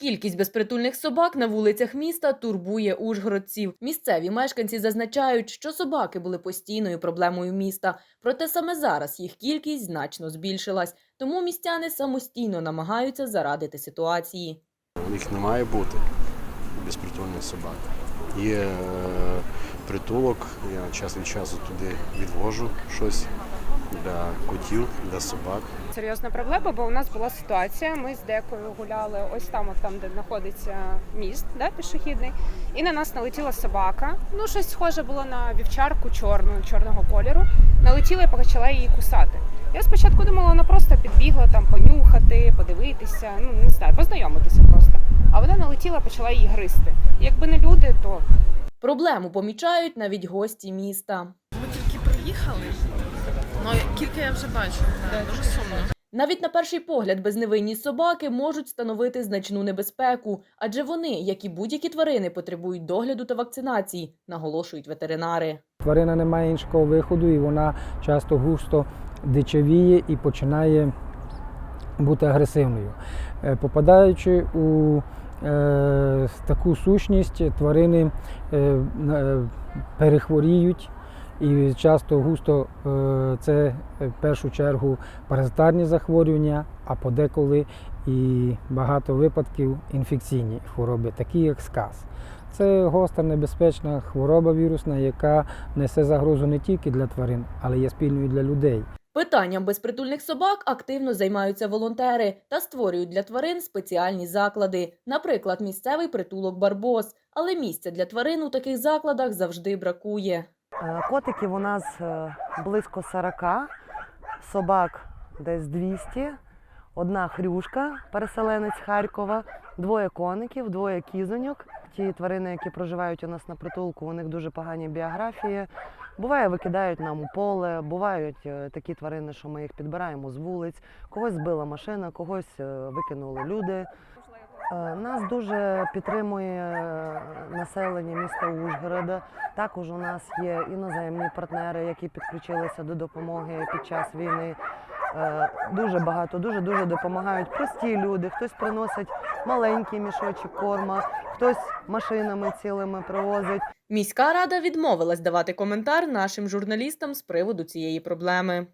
Кількість безпритульних собак на вулицях міста турбує ужгородців. Місцеві мешканці зазначають, що собаки були постійною проблемою міста. Проте саме зараз їх кількість значно збільшилась. Тому містяни самостійно намагаються зарадити ситуації. Їх не має бути безпритульних собак. Є е, притулок, я час від часу туди відвожу щось для котів, для собак. серйозна проблема, бо у нас була ситуація. Ми з декою гуляли ось там, от там, де знаходиться міст, да, пішохідний, і на нас налетіла собака. Ну, щось схоже було на вівчарку чорну, чорного кольору. Налетіла і почала її кусати. Я спочатку думала, вона просто підбігла там понюхати, подивитися, ну не знаю, познайомитися просто. А вона налетіла, почала її гризти. Якби не люди, то Проблему помічають навіть гості міста. Ми тільки приїхали. Ну, кілька я вже бачу. Дуже сумно. Навіть на перший погляд безневинні собаки можуть становити значну небезпеку, адже вони, як і будь-які тварини, потребують догляду та вакцинації, наголошують ветеринари. Тварина не має іншого виходу, і вона часто густо дичавіє і починає бути агресивною. Е, Попадаючи у е, таку сущність, тварини е, е, перехворіють. І часто густо е, це е, в першу чергу паразитарні захворювання, а подеколи і багато випадків інфекційні хвороби, такі як сказ. Це гостра небезпечна хвороба вірусна, яка несе загрозу не тільки для тварин, але є спільною для людей. Питанням безпритульних собак активно займаються волонтери та створюють для тварин спеціальні заклади, наприклад, місцевий притулок Барбос. Але місця для тварин у таких закладах завжди бракує. Е, Котиків у нас е, близько 40, собак десь 200, одна хрюшка, переселенець Харкова, двоє коників, двоє кізоньок. Ті тварини, які проживають у нас на притулку, у них дуже погані біографії. Буває, викидають нам у поле, бувають е, такі тварини, що ми їх підбираємо з вулиць, когось збила машина, когось викинули люди. Е, Нас дуже підтримує е, населення міста Ужгорода. Також у нас є іноземні партнери, які підключилися до допомоги під час війни. Е, Дуже багато, дуже дуже допомагають прості люди. Хтось приносить маленький мішочок корма, хтось машинами цілими привозить. Міська рада відмовилась давати коментар нашим журналістам з приводу цієї проблеми.